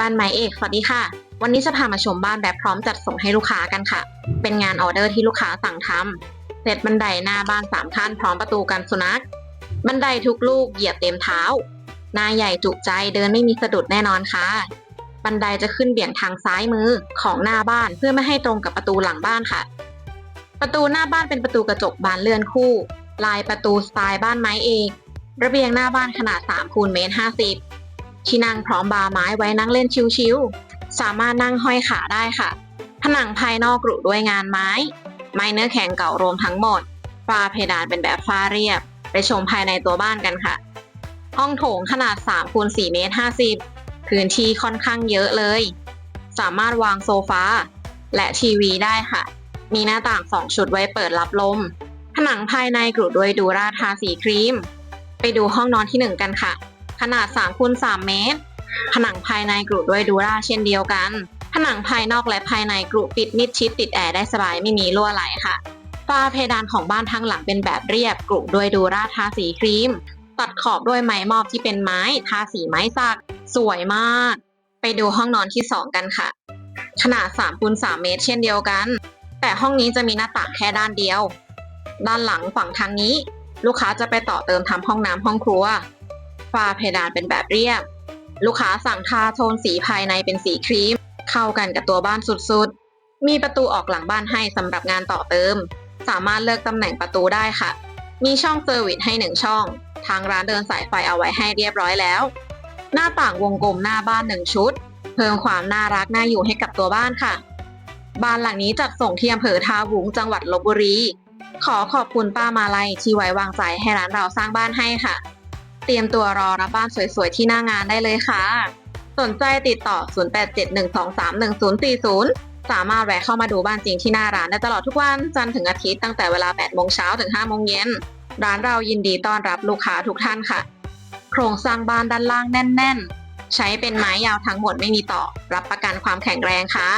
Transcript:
บ้านไม้เอกสวัสดีค่ะ วันนี้จะพามาชมบ้านแบบพร้อมจัดส่งให้ลูกค้ากันค่ะ เป็นงานออเดอร์ที่ลูกค้าสั่งทำเสร็จบันไดหน้าบ้านสามขั้นพร้อมประตูกันสุนัข บันไดทุกลูกเหยียบเต็มเท้า หน้าใหญ่จุใจเดินไม่มีสะดุดแน่นอนค่ะ บันไดจะขึ้นเบี่ยงทางซ้ายมือของหน้าบ้านเพื่อไม่ให้ตรงกับประตูหลังบ้านค่ะ ประตูหน้าบ้านเป็นประตูกระจกบานเลื่อนคู่ ลายประตูสไตล์บ้านไม้เอก ระเบียงหน้าบ้านขนาด3คูณเมตร50 ที่นั่งพร้อมบาร์ไม้ไว้นั่งเล่นชิวๆ สามารถนั่งห้อยขาได้ค่ะ ผนังภายนอกกรุด้วยงานไม้ ไม้เนื้อแข็งเก่ารวมทั้งหมด ฝ้าเพดานเป็นแบบฝ้าเรียบ ไปชมภายในตัวบ้านกันค่ะ ห้องโถงขนาด3คูณ4เมตร50 พื้นที่ค่อนข้างเยอะเลย สามารถวางโซฟาและทีวีได้ค่ะ มีหน้าต่าง2ชุดไว้เปิดรับลม ผนังภายในกรุด้วยดูราทาสีครีม ไปดูห้องนอนที่1กันค่ะ ขนาด3คูณ3เมตร ผนังภายในกรุด้วยดูราเช่นเดียวกัน ผนังภายนอกและภายในกรุปิดมิดชิดติดแอร์ได้สบายไม่มีรั่วไหลค่ะฝ้าเพดานของบ้านทั้งหลังเป็นแบบเรียบกรุด้วยดูราทาสีครีม ตัดขอบด้วยไม้มอบที่เป็นไม้ทาสีไม้สัก สวยมาก ไปดูห้องนอนที่ 2 กันค่ะ ขนาด3คูณ3เมตร เช่นเดียวกัน แต่ห้องนี้จะมีหน้าต่างแค่ด้านเดียว ด้านหลังฝั่งทางนี้ ลูกค้าจะไปต่อเติมทำห้องน้ำห้องครัว ฝ้าเพดานเป็นแบบเรียบ ลูกค้าสั่งทาโทนสีภายในเป็นสีครีม เข้ากันกับตัวบ้านสุดๆ มีประตูออกหลังบ้านให้สำหรับงานต่อเติม สามารถเลือกตำแหน่งประตูได้ค่ะ มีช่องเซอร์วิสให้หนึ่งช่อง ทางร้านเดินสายไฟเอาไว้ให้เรียบร้อยแล้ว หน้าต่างวงกลมหน้าบ้านหนึ่งชุด เพิ่มความน่ารักน่าอยู่ให้กับตัวบ้านค่ะ บ้านหลังนี้จัดส่งที่อำเภอท่าวุงจังหวัดลบบุรีขอขอบคุณป้ามาลัยที่ไว้วางใจให้ร้านเราสร้างบ้านให้ค่ะ เตรียมตัวรอรับบ้านสวยๆ ที่หน้างานได้เลยค่ะ สนใจติดต่อ 0871231040 สามารถแวะเข้ามาดูบ้านจริงที่หน้าร้านได้ตลอดทุกวันจันทร์ถึงอาทิตย์ตั้งแต่เวลา 8 โมงเช้าถึง 5 โมงเย็น ร้านเรายินดีต้อนรับลูกค้าทุกท่านค่ะ โครงสร้างบ้านด้านล่างแน่น ๆ ใช้เป็นไม้ยาวทั้งหมดไม่มีต่อ รับประกันความแข็งแรงค่ะ